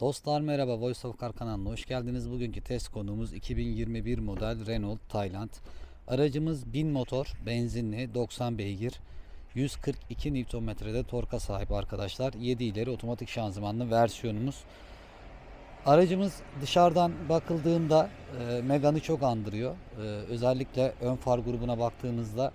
Dostlar merhaba Voice of Car kanalına hoş geldiniz. Bugünkü test konuğumuz 2021 model Renault Tayland. Aracımız 1000 motor, benzinli, 90 beygir, 142 Nm'de torka sahip arkadaşlar. 7 ileri otomatik şanzımanlı versiyonumuz. Aracımız dışarıdan bakıldığında e, Megane'ı çok andırıyor. E, özellikle ön far grubuna baktığımızda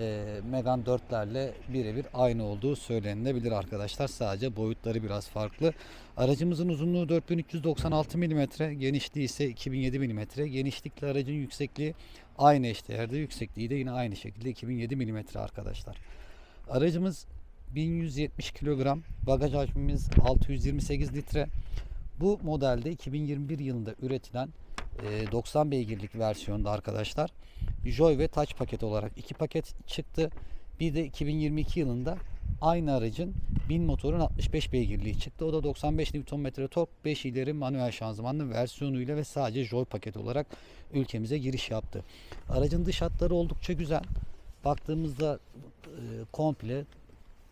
e, Megane 4'lerle birebir aynı olduğu söylenilebilir arkadaşlar. Sadece boyutları biraz farklı. Aracımızın uzunluğu 4396 mm, genişliği ise 2007 mm. Genişlikle aracın yüksekliği aynı eşdeğerde, yüksekliği de yine aynı şekilde 2007 mm arkadaşlar. Aracımız 1170 kilogram, bagaj hacmimiz 628 litre. Bu modelde 2021 yılında üretilen e, 90 beygirlik versiyonda arkadaşlar Joy ve Touch paket olarak iki paket çıktı. Bir de 2022 yılında aynı aracın 1000 motorun 65 beygirliği çıktı. O da 95 Nm tork 5 ileri manuel şanzımanlı versiyonuyla ve sadece Joy paket olarak ülkemize giriş yaptı. Aracın dış hatları oldukça güzel. Baktığımızda e, komple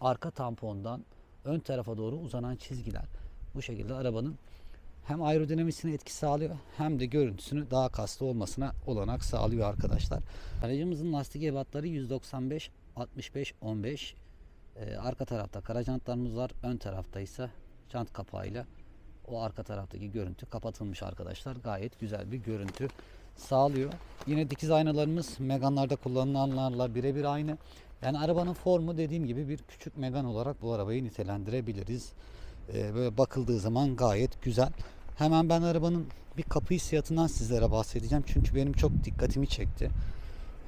arka tampondan ön tarafa doğru uzanan çizgiler bu şekilde arabanın hem aerodinamisine etki sağlıyor hem de görüntüsünü daha kaslı olmasına olanak sağlıyor arkadaşlar. Aracımızın lastik ebatları 195 65 15. Ee, arka tarafta kara jantlarımız var. Ön tarafta ise jant kapağıyla o arka taraftaki görüntü kapatılmış arkadaşlar. Gayet güzel bir görüntü sağlıyor. Yine dikiz aynalarımız Megane'larda kullanılanlarla birebir aynı. Yani arabanın formu dediğim gibi bir küçük Megane olarak bu arabayı nitelendirebiliriz. Ee, böyle bakıldığı zaman gayet güzel. Hemen ben arabanın bir kapı hissiyatından sizlere bahsedeceğim. Çünkü benim çok dikkatimi çekti.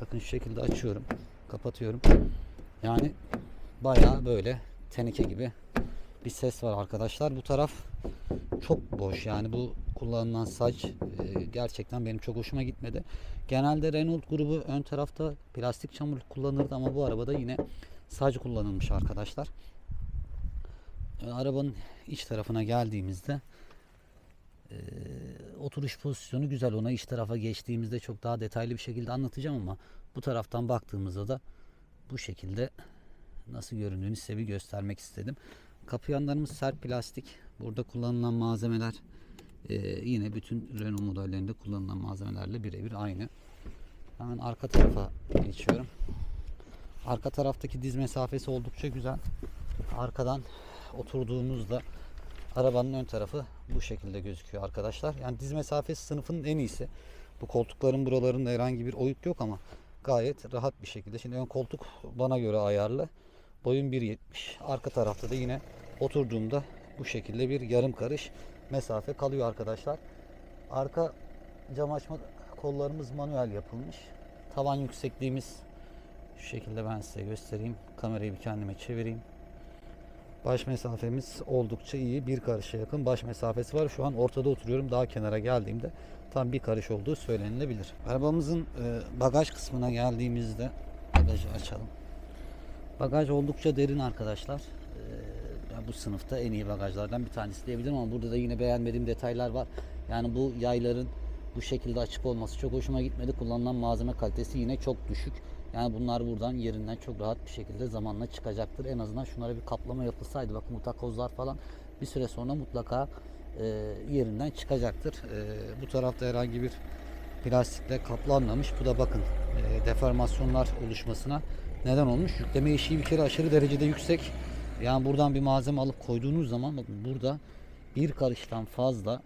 Bakın şu şekilde açıyorum. Kapatıyorum. Yani bayağı böyle teneke gibi bir ses var arkadaşlar. Bu taraf çok boş. Yani bu kullanılan saç e, gerçekten benim çok hoşuma gitmedi. Genelde Renault grubu ön tarafta plastik çamur kullanırdı ama bu arabada yine saç kullanılmış arkadaşlar. Yani arabanın iç tarafına geldiğimizde e, oturuş pozisyonu güzel. Ona iç tarafa geçtiğimizde çok daha detaylı bir şekilde anlatacağım ama bu taraftan baktığımızda da bu şekilde nasıl göründüğünü size bir göstermek istedim. Kapı yanlarımız sert plastik. Burada kullanılan malzemeler e, yine bütün Renault modellerinde kullanılan malzemelerle birebir aynı. Hemen arka tarafa geçiyorum. Arka taraftaki diz mesafesi oldukça güzel. Arkadan oturduğumuzda arabanın ön tarafı bu şekilde gözüküyor arkadaşlar. Yani diz mesafesi sınıfının en iyisi. Bu koltukların buralarında herhangi bir oyuk yok ama gayet rahat bir şekilde. Şimdi ön koltuk bana göre ayarlı. Boyum 1.70. Arka tarafta da yine oturduğumda bu şekilde bir yarım karış mesafe kalıyor arkadaşlar. Arka cam açma kollarımız manuel yapılmış. Tavan yüksekliğimiz şu şekilde ben size göstereyim. Kamerayı bir kendime çevireyim. Baş mesafemiz oldukça iyi. Bir karışa yakın baş mesafesi var. Şu an ortada oturuyorum. Daha kenara geldiğimde tam bir karış olduğu söylenilebilir. Arabamızın e, bagaj kısmına geldiğimizde bagajı açalım. Bagaj oldukça derin arkadaşlar. E, bu sınıfta en iyi bagajlardan bir tanesi diyebilirim ama burada da yine beğenmediğim detaylar var. Yani bu yayların bu şekilde açık olması çok hoşuma gitmedi. Kullanılan malzeme kalitesi yine çok düşük. Yani bunlar buradan yerinden çok rahat bir şekilde zamanla çıkacaktır. En azından şunlara bir kaplama yapılsaydı. Bakın bu takozlar falan bir süre sonra mutlaka e, yerinden çıkacaktır. E, bu tarafta herhangi bir plastikle kaplanmamış. Bu da bakın e, deformasyonlar oluşmasına neden olmuş. Yükleme eşiği bir kere aşırı derecede yüksek. Yani buradan bir malzeme alıp koyduğunuz zaman bakın burada bir karıştan fazla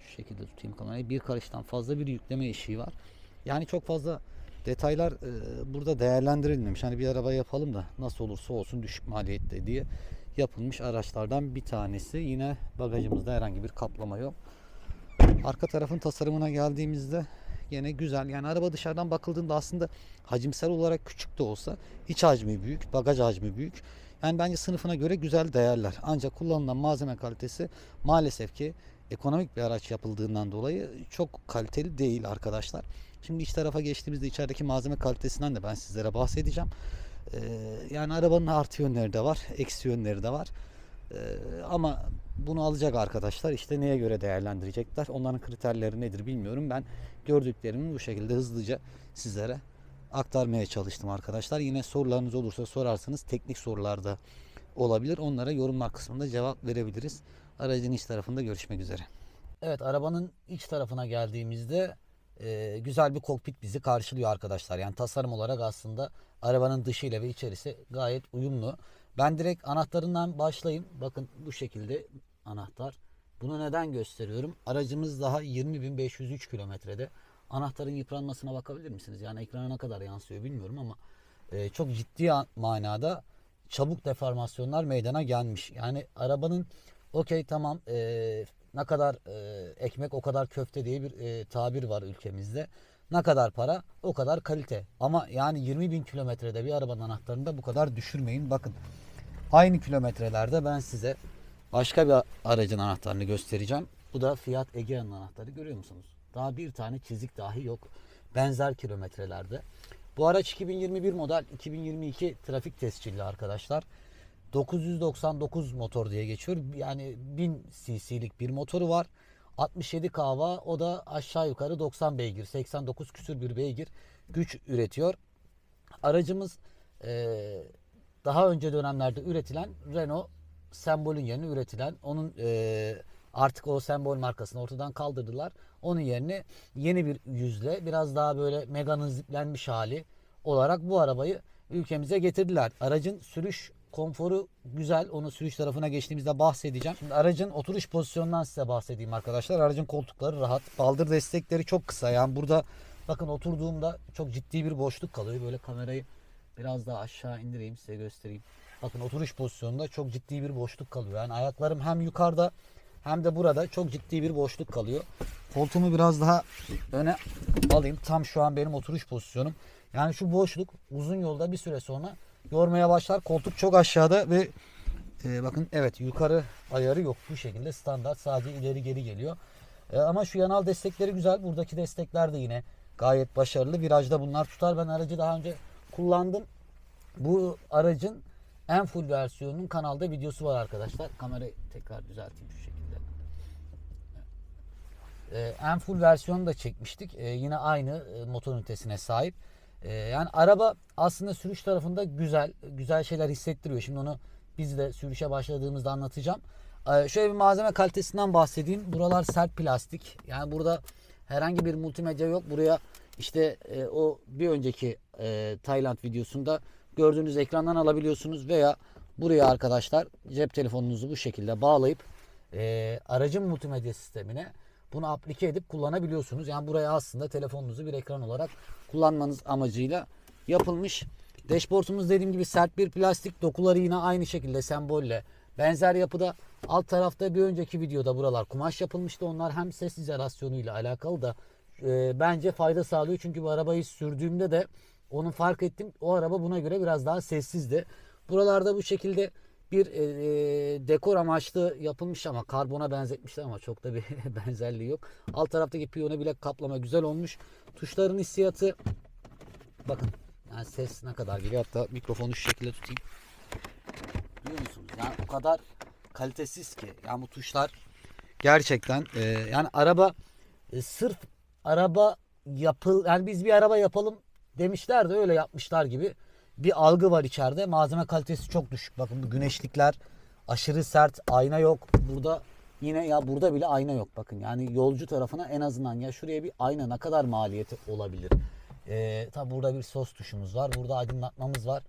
şu şekilde tutayım kamerayı. Bir karıştan fazla bir yükleme eşiği var. Yani çok fazla detaylar e, burada değerlendirilmemiş. Hani bir araba yapalım da nasıl olursa olsun düşük maliyette diye yapılmış araçlardan bir tanesi. Yine bagajımızda herhangi bir kaplama yok. Arka tarafın tasarımına geldiğimizde yine güzel. Yani araba dışarıdan bakıldığında aslında hacimsel olarak küçük de olsa iç hacmi büyük, bagaj hacmi büyük. Yani bence sınıfına göre güzel değerler. Ancak kullanılan malzeme kalitesi maalesef ki ekonomik bir araç yapıldığından dolayı çok kaliteli değil arkadaşlar. Şimdi iç tarafa geçtiğimizde içerideki malzeme kalitesinden de ben sizlere bahsedeceğim. Ee, yani arabanın artı yönleri de var, eksi yönleri de var. Ee, ama bunu alacak arkadaşlar işte neye göre değerlendirecekler? Onların kriterleri nedir bilmiyorum. Ben gördüklerimi bu şekilde hızlıca sizlere aktarmaya çalıştım arkadaşlar. Yine sorularınız olursa sorarsanız teknik sorularda olabilir. Onlara yorumlar kısmında cevap verebiliriz. Aracın iç tarafında görüşmek üzere. Evet arabanın iç tarafına geldiğimizde e, güzel bir kokpit bizi karşılıyor arkadaşlar. Yani tasarım olarak aslında arabanın dışıyla ve içerisi gayet uyumlu. Ben direkt anahtarından başlayayım. Bakın bu şekilde anahtar. Bunu neden gösteriyorum? Aracımız daha 20.503 kilometrede. Anahtarın yıpranmasına bakabilir misiniz? Yani ekrana ne kadar yansıyor bilmiyorum ama e, çok ciddi manada çabuk deformasyonlar meydana gelmiş. Yani arabanın okey tamam e, ne kadar e, ekmek o kadar köfte diye bir e, tabir var ülkemizde. Ne kadar para o kadar kalite. Ama yani 20 bin kilometrede bir arabanın anahtarını da bu kadar düşürmeyin. Bakın aynı kilometrelerde ben size başka bir aracın anahtarını göstereceğim. Bu da Fiat Egea'nın anahtarı görüyor musunuz? Daha bir tane çizik dahi yok. Benzer kilometrelerde. Bu araç 2021 model 2022 trafik tescilli arkadaşlar. 999 motor diye geçiyor. Yani 1000 cc'lik bir motoru var. 67 kava o da aşağı yukarı 90 beygir 89 küsür bir beygir güç üretiyor. Aracımız eee, daha önce dönemlerde üretilen Renault sembolün yerine üretilen onun eee, artık o sembol markasını ortadan kaldırdılar. Onun yerine yeni bir yüzle biraz daha böyle Megane'ın ziplenmiş hali olarak bu arabayı ülkemize getirdiler. Aracın sürüş konforu güzel. Onu sürüş tarafına geçtiğimizde bahsedeceğim. Şimdi aracın oturuş pozisyonundan size bahsedeyim arkadaşlar. Aracın koltukları rahat. Baldır destekleri çok kısa. Yani burada bakın oturduğumda çok ciddi bir boşluk kalıyor. Böyle kamerayı biraz daha aşağı indireyim size göstereyim. Bakın oturuş pozisyonunda çok ciddi bir boşluk kalıyor. Yani ayaklarım hem yukarıda hem de burada çok ciddi bir boşluk kalıyor. Koltuğumu biraz daha öne alayım. Tam şu an benim oturuş pozisyonum. Yani şu boşluk uzun yolda bir süre sonra yormaya başlar. Koltuk çok aşağıda ve e, bakın evet yukarı ayarı yok. Bu şekilde standart sadece ileri geri geliyor. E, ama şu yanal destekleri güzel. Buradaki destekler de yine gayet başarılı. Virajda bunlar tutar. Ben aracı daha önce kullandım. Bu aracın en full versiyonunun kanalda videosu var arkadaşlar. Kamerayı tekrar düzelteyim şu şekilde. Ee, en full versiyonu da çekmiştik. Ee, yine aynı e, motor ünitesine sahip. Ee, yani araba aslında sürüş tarafında güzel, güzel şeyler hissettiriyor. Şimdi onu biz de sürüşe başladığımızda anlatacağım. Ee, şöyle bir malzeme kalitesinden bahsedeyim. Buralar sert plastik. Yani burada herhangi bir multimedya yok. Buraya işte e, o bir önceki e, Tayland videosunda gördüğünüz ekrandan alabiliyorsunuz veya buraya arkadaşlar cep telefonunuzu bu şekilde bağlayıp e, aracın multimedya sistemine bunu aplike edip kullanabiliyorsunuz. Yani buraya aslında telefonunuzu bir ekran olarak kullanmanız amacıyla yapılmış. Dashboardumuz dediğim gibi sert bir plastik. Dokuları yine aynı şekilde sembolle benzer yapıda. Alt tarafta bir önceki videoda buralar kumaş yapılmıştı. Onlar hem ses izolasyonuyla alakalı da e, bence fayda sağlıyor. Çünkü bu arabayı sürdüğümde de onu fark ettim. O araba buna göre biraz daha sessizdi. Buralarda bu şekilde bir e, e, dekor amaçlı yapılmış ama karbona benzetmişler ama çok da bir benzerliği yok. Alt taraftaki piyano bile kaplama güzel olmuş. Tuşların hissiyatı bakın yani ses ne kadar geliyor hatta mikrofonu şu şekilde tutayım. Duyuyor musunuz? Yani o kadar kalitesiz ki. Yani bu tuşlar gerçekten e, yani araba e, sırf araba yapıl yani biz bir araba yapalım demişler de öyle yapmışlar gibi bir algı var içeride. Malzeme kalitesi çok düşük. Bakın bu güneşlikler aşırı sert. Ayna yok. Burada yine ya burada bile ayna yok. Bakın yani yolcu tarafına en azından ya şuraya bir ayna ne kadar maliyeti olabilir. Ee, tabi burada bir sos tuşumuz var. Burada aydınlatmamız var.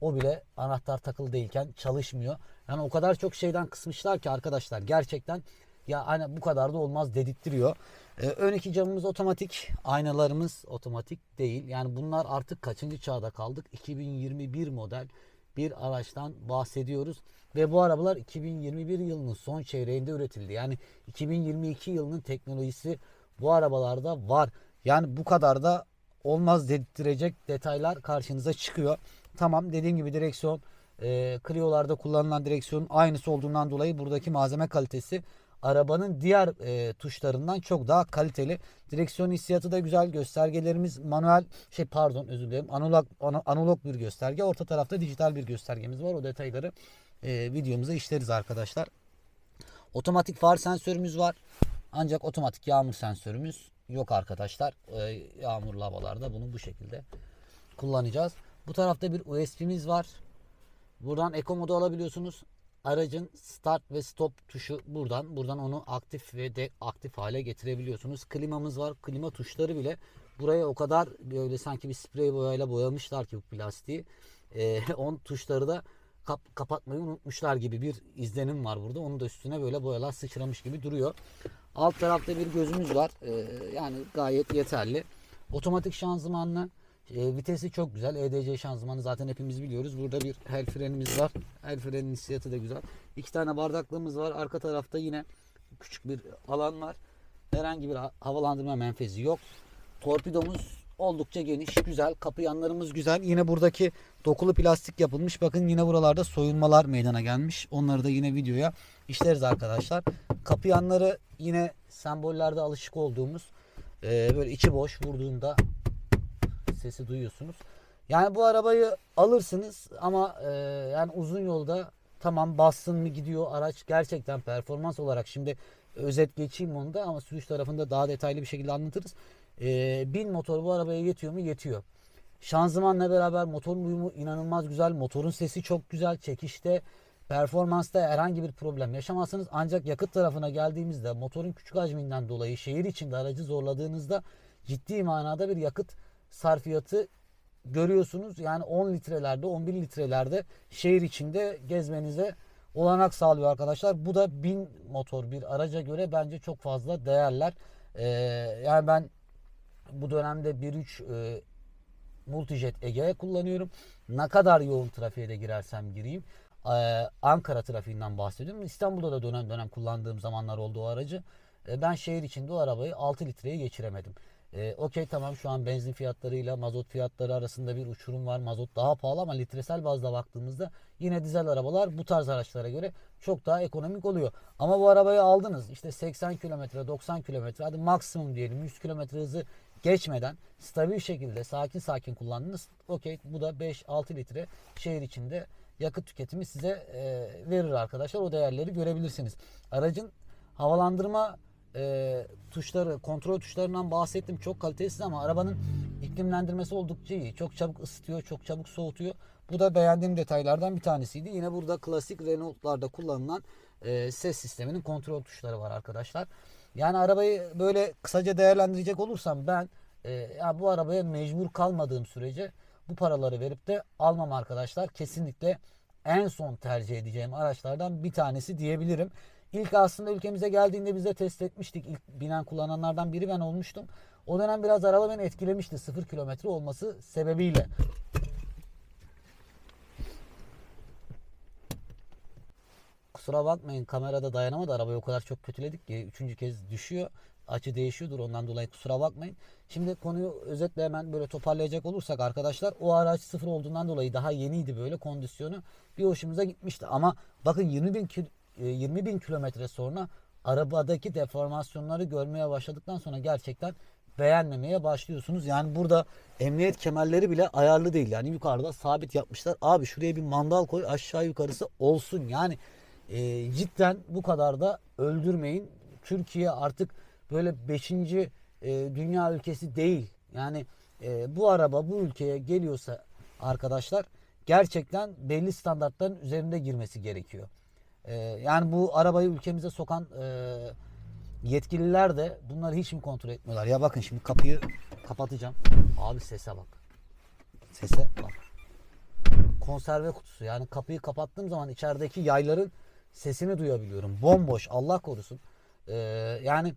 O bile anahtar takılı değilken çalışmıyor. Yani o kadar çok şeyden kısmışlar ki arkadaşlar gerçekten ya hani bu kadar da olmaz dedirttiriyor. Ee, ön iki camımız otomatik, aynalarımız otomatik değil. Yani bunlar artık kaçıncı çağda kaldık? 2021 model bir araçtan bahsediyoruz. Ve bu arabalar 2021 yılının son çeyreğinde üretildi. Yani 2022 yılının teknolojisi bu arabalarda var. Yani bu kadar da olmaz dedirttirecek detaylar karşınıza çıkıyor. Tamam dediğim gibi direksiyon e, Clio'larda kullanılan direksiyonun aynısı olduğundan dolayı buradaki malzeme kalitesi arabanın diğer e, tuşlarından çok daha kaliteli. Direksiyon hissiyatı da güzel. Göstergelerimiz manuel şey pardon özür dilerim. Analog ana- analog bir gösterge. Orta tarafta dijital bir göstergemiz var. O detayları e, videomuza işleriz arkadaşlar. Otomatik far sensörümüz var. Ancak otomatik yağmur sensörümüz yok arkadaşlar. E, yağmurlu havalarda bunu bu şekilde kullanacağız. Bu tarafta bir USB'miz var. Buradan Eco modu alabiliyorsunuz. Aracın start ve stop tuşu buradan. Buradan onu aktif ve de aktif hale getirebiliyorsunuz. Klimamız var. Klima tuşları bile buraya o kadar böyle sanki bir sprey boyayla boyamışlar ki bu plastiği. Ee, on tuşları da kap- kapatmayı unutmuşlar gibi bir izlenim var burada. Onun da üstüne böyle boyalar sıçramış gibi duruyor. Alt tarafta bir gözümüz var. Ee, yani gayet yeterli. Otomatik şanzımanlı. E, vitesi çok güzel. EDC şanzımanı zaten hepimiz biliyoruz. Burada bir el frenimiz var. El frenin hissiyatı da güzel. İki tane bardaklığımız var. Arka tarafta yine küçük bir alan var. Herhangi bir ha- havalandırma menfezi yok. Torpidomuz oldukça geniş, güzel. Kapı yanlarımız güzel. Yine buradaki dokulu plastik yapılmış. Bakın yine buralarda soyulmalar meydana gelmiş. Onları da yine videoya işleriz arkadaşlar. Kapı yanları yine sembollerde alışık olduğumuz e, böyle içi boş vurduğunda sesi duyuyorsunuz. Yani bu arabayı alırsınız ama e, yani uzun yolda tamam bassın mı gidiyor araç gerçekten performans olarak şimdi özet geçeyim onu da ama sürüş tarafında daha detaylı bir şekilde anlatırız. E, bin motor bu arabaya yetiyor mu? Yetiyor. Şanzımanla beraber motorun uyumu inanılmaz güzel. Motorun sesi çok güzel. Çekişte, performansta herhangi bir problem yaşamazsınız. Ancak yakıt tarafına geldiğimizde motorun küçük hacminden dolayı şehir içinde aracı zorladığınızda ciddi manada bir yakıt sarfiyatı görüyorsunuz. Yani 10 litrelerde, 11 litrelerde şehir içinde gezmenize olanak sağlıyor arkadaşlar. Bu da 1000 motor bir araca göre bence çok fazla değerler. Ee, yani ben bu dönemde 1.3 e, Multijet Egea kullanıyorum. Ne kadar yoğun trafiğe de girersem gireyim. Ee, Ankara trafiğinden bahsediyorum. İstanbul'da da dönem dönem kullandığım zamanlar oldu o aracı. Ee, ben şehir içinde o arabayı 6 litreye geçiremedim. Ee, Okey tamam şu an benzin fiyatlarıyla mazot fiyatları arasında bir uçurum var. Mazot daha pahalı ama litresel bazda baktığımızda yine dizel arabalar bu tarz araçlara göre çok daha ekonomik oluyor. Ama bu arabayı aldınız işte 80 kilometre 90 kilometre hadi maksimum diyelim 100 kilometre hızı geçmeden stabil şekilde sakin sakin kullandınız. Okey bu da 5-6 litre şehir içinde yakıt tüketimi size e, verir arkadaşlar. O değerleri görebilirsiniz. Aracın havalandırma e, tuşları, kontrol tuşlarından bahsettim. Çok kalitesiz ama arabanın iklimlendirmesi oldukça iyi. Çok çabuk ısıtıyor, çok çabuk soğutuyor. Bu da beğendiğim detaylardan bir tanesiydi. Yine burada klasik Renault'larda kullanılan e, ses sisteminin kontrol tuşları var arkadaşlar. Yani arabayı böyle kısaca değerlendirecek olursam ben e, ya bu arabaya mecbur kalmadığım sürece bu paraları verip de almam arkadaşlar. Kesinlikle en son tercih edeceğim araçlardan bir tanesi diyebilirim. İlk aslında ülkemize geldiğinde biz de test etmiştik. İlk binen kullananlardan biri ben olmuştum. O dönem biraz araba beni etkilemişti. Sıfır kilometre olması sebebiyle. Kusura bakmayın kamerada dayanamadı. Arabayı o kadar çok kötüledik ki üçüncü kez düşüyor. Açı değişiyordur ondan dolayı kusura bakmayın. Şimdi konuyu özetle hemen böyle toparlayacak olursak arkadaşlar o araç sıfır olduğundan dolayı daha yeniydi böyle kondisyonu bir hoşumuza gitmişti. Ama bakın 20 bin, 20 bin kilometre sonra arabadaki deformasyonları görmeye başladıktan sonra gerçekten beğenmemeye başlıyorsunuz. Yani burada emniyet kemerleri bile ayarlı değil. Yani yukarıda sabit yapmışlar. Abi şuraya bir mandal koy aşağı yukarısı olsun. Yani e, cidden bu kadar da öldürmeyin. Türkiye artık böyle 5. dünya ülkesi değil. Yani e, bu araba bu ülkeye geliyorsa arkadaşlar gerçekten belli standartların üzerinde girmesi gerekiyor. E, yani bu arabayı ülkemize sokan e, yetkililer de bunları hiç mi kontrol etmiyorlar? Ya bakın şimdi kapıyı kapatacağım. Abi sese bak. Sese bak konserve kutusu. Yani kapıyı kapattığım zaman içerideki yayların sesini duyabiliyorum. Bomboş Allah korusun. Ee, yani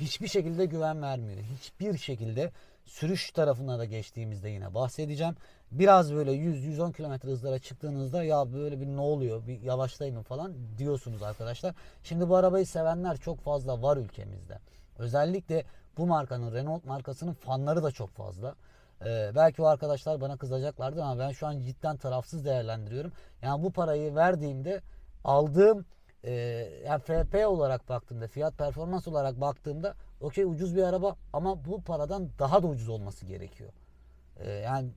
hiçbir şekilde güven vermiyor. Hiçbir şekilde sürüş tarafına da geçtiğimizde yine bahsedeceğim. Biraz böyle 100-110 km hızlara çıktığınızda ya böyle bir ne oluyor bir yavaşlayayım mı falan diyorsunuz arkadaşlar. Şimdi bu arabayı sevenler çok fazla var ülkemizde. Özellikle bu markanın Renault markasının fanları da çok fazla. Ee, belki o arkadaşlar bana kızacaklardı ama ben şu an cidden tarafsız değerlendiriyorum. Yani bu parayı verdiğimde aldığım e, yani FP olarak baktığımda fiyat performans olarak baktığımda okey ucuz bir araba ama bu paradan daha da ucuz olması gerekiyor. Ee, yani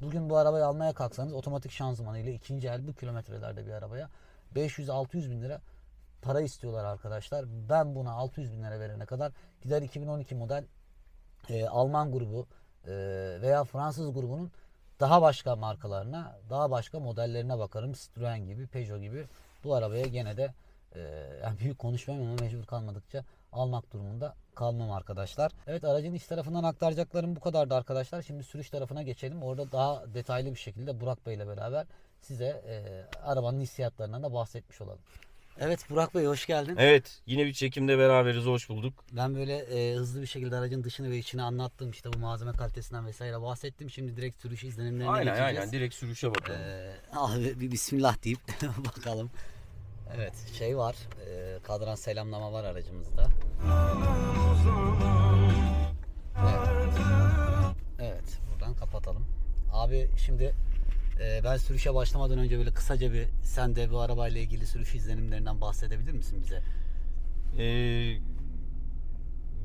bugün bu arabayı almaya kalksanız otomatik şanzımanıyla ikinci el bu kilometrelerde bir arabaya 500-600 bin lira para istiyorlar arkadaşlar. Ben buna 600 bin lira verene kadar gider 2012 model e, Alman grubu e, veya Fransız grubunun daha başka markalarına, daha başka modellerine bakarım. Citroen gibi, Peugeot gibi bu arabaya gene de e, yani büyük konuşmayayım ama mecbur kalmadıkça almak durumunda kalmam arkadaşlar. Evet aracın iç tarafından aktaracaklarım bu kadardı arkadaşlar. Şimdi sürüş tarafına geçelim. Orada daha detaylı bir şekilde Burak Bey ile beraber size e, arabanın hissiyatlarından da bahsetmiş olalım. Evet Burak Bey hoş geldin. Evet yine bir çekimde beraberiz hoş bulduk. Ben böyle e, hızlı bir şekilde aracın dışını ve içini anlattım. İşte bu malzeme kalitesinden vesaire bahsettim. Şimdi direkt sürüş izlenimlerine Aynen geçeceğiz. aynen direkt sürüşe bakalım. Ee, abi bir bismillah deyip bakalım. Evet şey var. E, kadran selamlama var aracımızda. Evet. Evet buradan kapatalım. Abi şimdi e, ben sürüşe başlamadan önce böyle kısaca bir sen de bu arabayla ilgili sürüş izlenimlerinden bahsedebilir misin bize? Ee,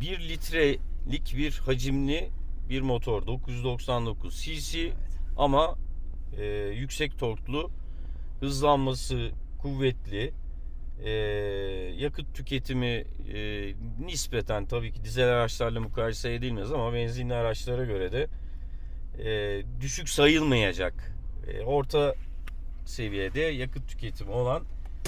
bir litrelik bir hacimli bir motor 999 cc ama e, yüksek torklu hızlanması kuvvetli e, yakıt tüketimi e, nispeten tabii ki dizel araçlarla mukayese edilmez ama benzinli araçlara göre de e, düşük sayılmayacak e, orta seviyede yakıt tüketimi olan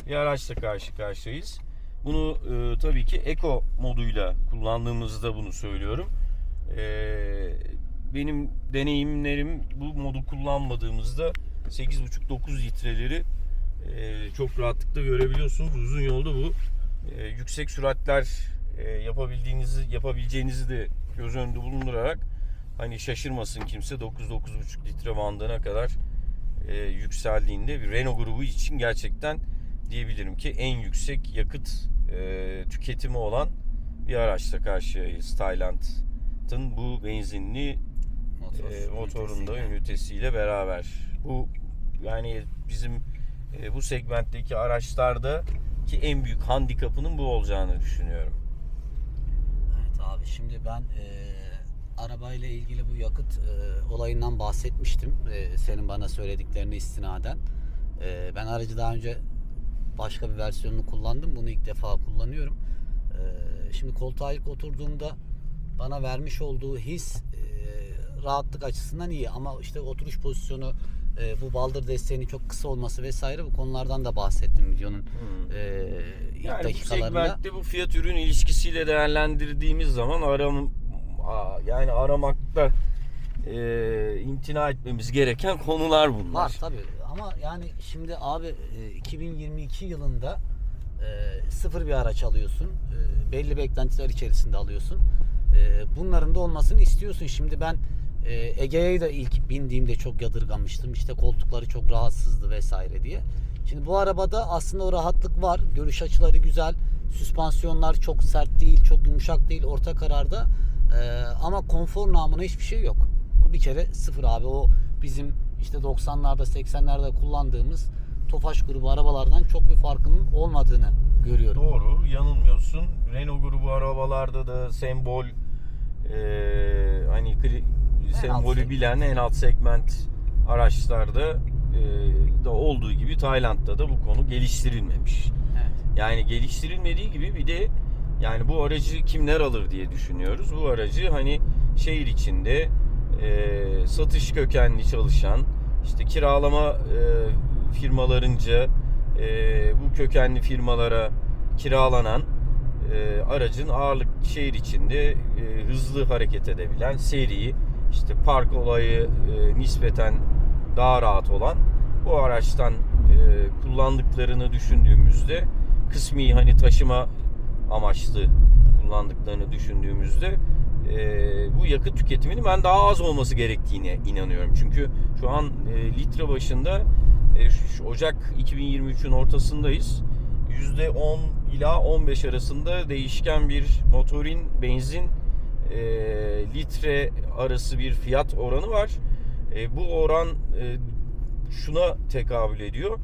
bir araçla karşı karşıyayız. Bunu e, tabii ki Eco moduyla kullandığımızda bunu söylüyorum. E, benim deneyimlerim bu modu kullanmadığımızda 8,5-9 litreleri e, çok rahatlıkla görebiliyorsunuz. Uzun yolda bu e, yüksek süratler e, yapabildiğinizi yapabileceğinizi de göz önünde bulundurarak hani şaşırmasın kimse 9-9,5 litre bandına kadar e, yükseldiğinde bir Renault grubu için gerçekten diyebilirim ki en yüksek yakıt e, tüketimi olan bir araçla karşıyayız. Tayland'ın bu benzinli Motor, e, motorunda ünitesiyle. ünitesiyle beraber. Bu yani bizim e, bu segmentteki araçlarda ki en büyük handikapının bu olacağını düşünüyorum. Evet abi şimdi ben e, arabayla ilgili bu yakıt e, olayından bahsetmiştim. E, senin bana söylediklerine istinaden. E, ben aracı daha önce başka bir versiyonunu kullandım. Bunu ilk defa kullanıyorum. E, şimdi koltuğa ilk oturduğumda bana vermiş olduğu his e, rahatlık açısından iyi ama işte oturuş pozisyonu e, bu baldır desteğinin çok kısa olması vesaire bu konulardan da bahsettim videonun e, ilk Yani bu dakikalarında. segmentte bu fiyat ürün ilişkisiyle değerlendirdiğimiz zaman aram yani aramakta e, imtina etmemiz gereken konular bunlar. Var tabi ama yani şimdi abi e, 2022 yılında e, sıfır bir araç alıyorsun. E, belli beklentiler içerisinde alıyorsun. E, bunların da olmasını istiyorsun. Şimdi ben e, Ege'ye de ilk bindiğimde çok yadırgamıştım. İşte koltukları çok rahatsızdı vesaire diye. Şimdi bu arabada aslında o rahatlık var. Görüş açıları güzel. Süspansiyonlar çok sert değil, çok yumuşak değil, orta kararda. E, ama konfor namına hiçbir şey yok. Bir kere sıfır abi. O bizim işte 90'larda 80'lerde kullandığımız Tofaş grubu arabalardan çok bir farkının olmadığını görüyorum. Doğru, yanılmıyorsun. Renault grubu arabalarda da sembol e, hani sembolü bilen en alt segment araçlarda e, da olduğu gibi Tayland'da da bu konu geliştirilmemiş. Evet. Yani geliştirilmediği gibi bir de yani bu aracı kimler alır diye düşünüyoruz. Bu aracı hani şehir içinde e, satış kökenli çalışan işte kiralama e, firmalarınca e, bu kökenli firmalara kiralanan e, aracın ağırlık şehir içinde e, hızlı hareket edebilen seri işte park olayı e, nispeten daha rahat olan bu araçtan e, kullandıklarını düşündüğümüzde kısmi hani taşıma amaçlı kullandıklarını düşündüğümüzde e, bu yakıt tüketiminin ben daha az olması gerektiğine inanıyorum. Çünkü şu an e, litre başında e, Ocak 2023'ün ortasındayız. %10 ila 15 arasında değişken bir motorin benzin e, litre arası bir fiyat oranı var. E, bu oran e, şuna tekabül ediyor.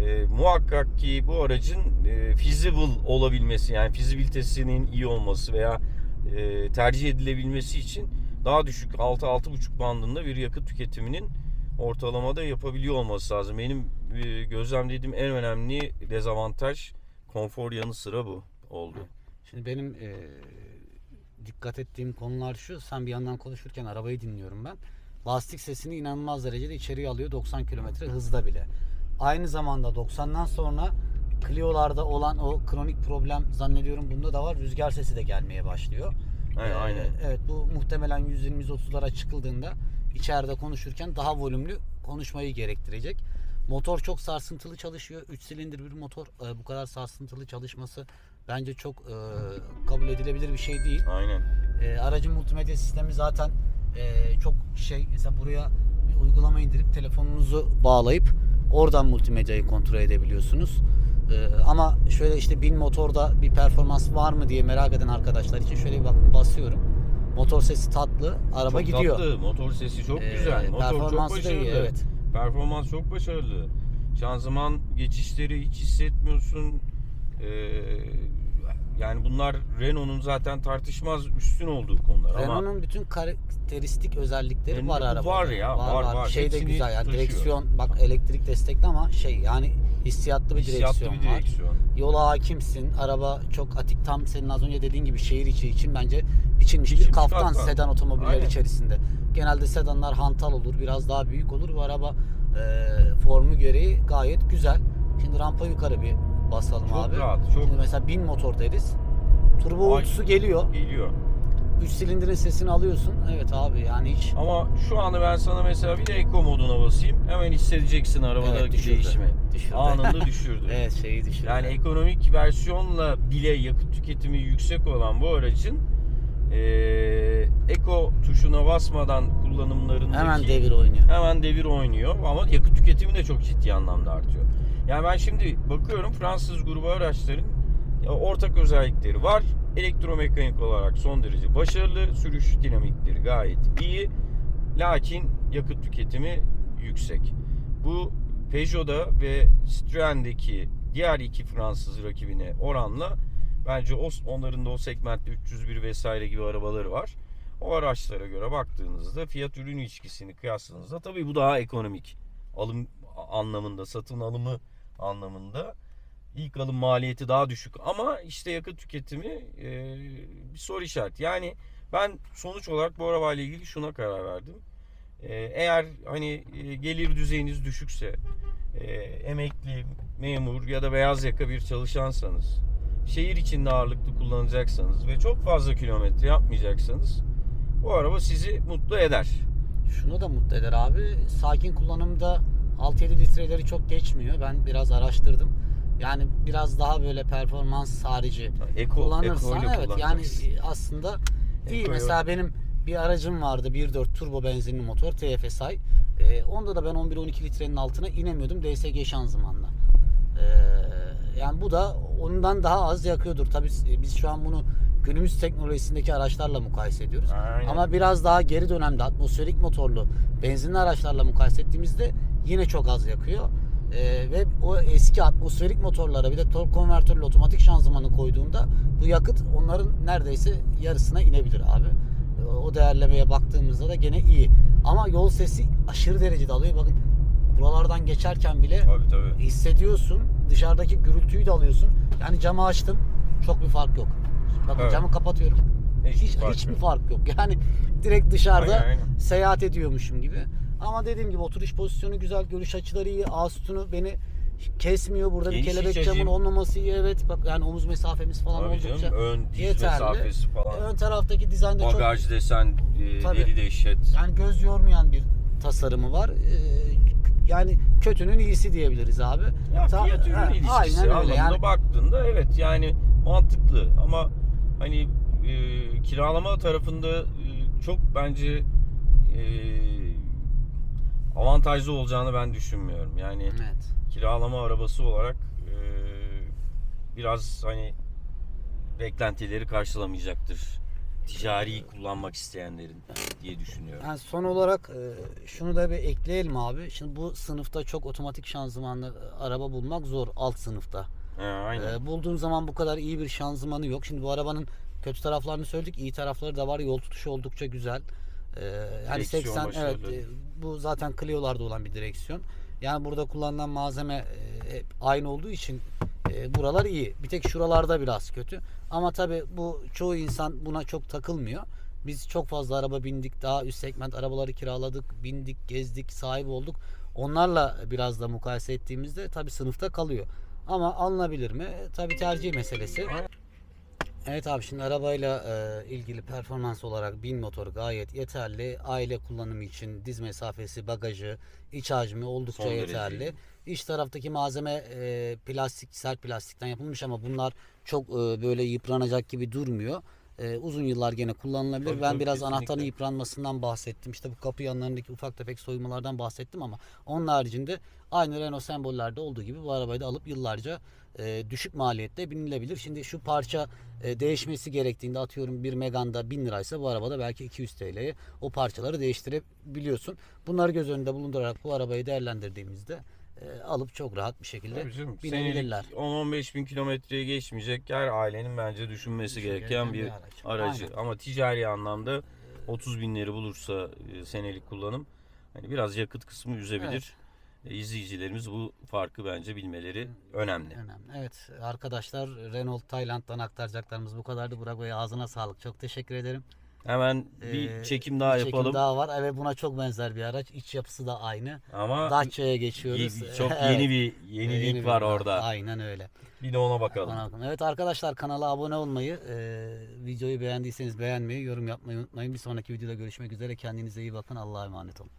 E, muhakkak ki bu aracın e, feasible olabilmesi yani fizibilitesinin iyi olması veya e, tercih edilebilmesi için daha düşük 6-6,5 bandında bir yakıt tüketiminin ortalamada yapabiliyor olması lazım. Benim e, gözlemlediğim en önemli dezavantaj konfor yanı sıra bu oldu. Şimdi benim e, dikkat ettiğim konular şu. Sen bir yandan konuşurken arabayı dinliyorum ben. Lastik sesini inanılmaz derecede içeriye alıyor 90 kilometre hızda bile. Aynı zamanda 90'dan sonra Clio'larda olan o kronik problem zannediyorum bunda da var. Rüzgar sesi de gelmeye başlıyor. Aynen, Ee, aynen. Evet bu muhtemelen 120-130'lara çıkıldığında içeride konuşurken daha volümlü konuşmayı gerektirecek. Motor çok sarsıntılı çalışıyor. 3 silindir bir motor. Ee, bu kadar sarsıntılı çalışması bence çok e, kabul edilebilir bir şey değil. Aynen. E, aracın multimedya sistemi zaten e, çok şey mesela buraya bir uygulama indirip telefonunuzu bağlayıp oradan multimedyayı kontrol edebiliyorsunuz. E, ama şöyle işte bin motorda bir performans var mı diye merak eden arkadaşlar için şöyle bir bakın basıyorum. Motor sesi tatlı, araba çok gidiyor. tatlı. Motor sesi çok Ee, güzel. Motor çok performansı da başarılı. iyi, evet. Performans çok başarılı. Şanzıman geçişleri hiç hissetmiyorsun. Ee, yani bunlar Renault'un zaten tartışmaz üstün olduğu konular ama Renault'un bütün karakteristik özellikleri Renault var arabada. var ya, var, var. Şey de Hepsini güzel yani taşıyor. direksiyon bak elektrik destekli ama şey yani hissiyatlı bir hissiyatlı direksiyon bir var. direksiyon. yola hakimsin. Araba çok atik tam senin az önce dediğin gibi şehir içi için bence biçilmiş bir Biçilmiş kaftan kaftan. sedan otomobiller Aynen. içerisinde. Genelde sedanlar hantal olur, biraz daha büyük olur. Bu araba e, formu gereği gayet güzel. Şimdi rampa yukarı bir basalım Çok abi. rahat, çok- Şimdi mesela bin motor deriz. Turbo uğultusu geliyor. Geliyor. 3 silindirin sesini alıyorsun. Evet abi yani hiç Ama şu anda ben sana mesela bir de Eco moduna basayım. Hemen hissedeceksin arabadaki Evet, düşürdü. değişimi. Düşürdü. Anında düşürdü. evet şeyi düşün. Yani ekonomik versiyonla bile yakıt tüketimi yüksek olan bu aracın eee Eco tuşuna basmadan kullanımlarındaki hemen devir oynuyor. hemen devir oynuyor ama yakıt tüketimi de çok ciddi anlamda artıyor. Yani ben şimdi bakıyorum Fransız grubu araçların ya, ortak özellikleri var. Elektromekanik olarak son derece başarılı, sürüş dinamikleri gayet iyi. Lakin yakıt tüketimi yüksek. Bu Peugeot'da ve Citroen'deki diğer iki Fransız rakibine oranla bence onların da o segmentte 301 vesaire gibi arabaları var. O araçlara göre baktığınızda fiyat ürün ilişkisini kıyasladığınızda tabii bu daha ekonomik alım anlamında, satın alımı anlamında ilk alım maliyeti daha düşük ama işte yakıt tüketimi e, bir soru işareti. Yani ben sonuç olarak bu arabayla ilgili şuna karar verdim. E, eğer hani e, gelir düzeyiniz düşükse, e, emekli, memur ya da beyaz yaka bir çalışansanız, şehir içinde ağırlıklı kullanacaksanız ve çok fazla kilometre yapmayacaksanız bu araba sizi mutlu eder. Şunu da mutlu eder abi. Sakin kullanımda 6-7 litreleri çok geçmiyor. Ben biraz araştırdım. Yani biraz daha böyle performans harici Eko, kullanırsan ekoyla evet yani aslında iyi. Eko'yu- Mesela benim bir aracım vardı 1.4 turbo benzinli motor TFSI. Ee, onda da ben 11-12 litrenin altına inemiyordum DSG şanzımanla. Ee, yani bu da ondan daha az yakıyordur. Tabii biz şu an bunu günümüz teknolojisindeki araçlarla mukayese ediyoruz. Aynen. Ama biraz daha geri dönemde atmosferik motorlu benzinli araçlarla mukayese ettiğimizde yine çok az yakıyor. Ee, ve o eski atmosferik motorlara bir de tork konvertörlü otomatik şanzımanı koyduğunda bu yakıt onların neredeyse yarısına inebilir abi. Ee, o değerlemeye baktığımızda da gene iyi. Ama yol sesi aşırı derecede alıyor. Bakın buralardan geçerken bile Tabii tabii. hissediyorsun. Dışarıdaki gürültüyü de alıyorsun. Yani camı açtım. Çok bir fark yok. Bakın Evet. camı kapatıyorum. Hiç, fark hiçbir fark yok. Yani direkt dışarıda Aynen, aynen. seyahat ediyormuşum gibi. Ama dediğim gibi oturuş pozisyonu güzel, görüş açıları iyi. Ağ sütunu beni kesmiyor. Burada Geniş bir kelebek camın olmaması iyi. Evet bak yani omuz mesafemiz falan Tabii oldukça canım, ön diz yeterli. mesafesi falan. Ön taraftaki dizaynda çok Bagaj desen e, Tabii. dehşet. yani göz yormayan bir tasarımı var. Ee, yani kötünün iyisi diyebiliriz abi. Ya Ta- fiyat ürün Ha, ilişkisi aynen öyle. Yani baktığında evet yani mantıklı ama hani e, kiralama tarafında e, çok bence e, avantajlı olacağını ben düşünmüyorum. Yani evet. kiralama arabası olarak e, biraz hani beklentileri karşılamayacaktır. Ticari kullanmak isteyenlerin diye düşünüyorum. Yani son olarak e, şunu da bir ekleyelim abi. Şimdi bu sınıfta çok otomatik şanzımanlı e, araba bulmak zor alt sınıfta. Ha, aynen. E, bulduğun zaman bu kadar iyi bir şanzımanı yok. Şimdi bu arabanın kötü taraflarını söyledik. iyi tarafları da var. Yol tutuşu oldukça güzel. Yani Direksiyon 80 evet bu zaten Clio'larda olan bir direksiyon. Yani burada kullanılan malzeme e, hep aynı olduğu için e, buralar iyi. Bir tek şuralarda biraz kötü. Ama tabi bu çoğu insan buna çok takılmıyor. Biz çok fazla araba bindik. Daha üst segment arabaları kiraladık, bindik, gezdik, sahip olduk. Onlarla biraz da mukayese ettiğimizde tabi sınıfta kalıyor. Ama alınabilir mi? Tabii tercih meselesi. Evet abi şimdi arabayla e, ilgili performans olarak bin motor gayet yeterli. Aile kullanımı için diz mesafesi, bagajı, iç hacmi oldukça Son derece yeterli. iyi. İç taraftaki malzeme e, plastik, sert plastikten yapılmış ama bunlar çok e, böyle yıpranacak gibi durmuyor. E, uzun yıllar gene kullanılabilir. Tabii, ben tabii, biraz kesinlikle. anahtarın yıpranmasından bahsettim. İşte bu kapı yanlarındaki ufak tefek soymalardan bahsettim ama onun haricinde aynı Renault sembollerde olduğu gibi bu arabayı da alıp yıllarca e, düşük maliyette binilebilir. Şimdi şu parça e, değişmesi gerektiğinde atıyorum bir Megane'da 1000 liraysa bu arabada belki 200 TL'ye o parçaları değiştirebiliyorsun. Bunları göz önünde bulundurarak bu arabayı değerlendirdiğimizde e, alıp çok rahat bir şekilde canım. binebilirler. Senelik 10-15 bin kilometreye geçmeyecek her ailenin bence düşünmesi gereken bir araç. aracı. Aynen. Ama ticari anlamda 30 binleri bulursa e, senelik kullanım hani biraz yakıt kısmı üzebilir. E, İzleyicilerimiz bu farkı bence bilmeleri önemli. Önemli. Evet arkadaşlar Renault Tayland'dan aktaracaklarımız bu kadardı. Burak Bey ağzına sağlık. Çok teşekkür ederim. Hemen bir Ee, çekim daha çekim yapalım. daha var. Evet buna çok benzer bir araç. İç yapısı da aynı. Ama Dacia'ya geçiyoruz. ye- çok Evet. yeni bir yenilik yeni bir var marka. orada. Aynen öyle. Bir de ona bakalım. Bana bakın. Evet arkadaşlar kanala abone olmayı, e, videoyu beğendiyseniz beğenmeyi, yorum yapmayı unutmayın. Bir sonraki videoda görüşmek üzere. Kendinize iyi bakın. Allah'a emanet olun.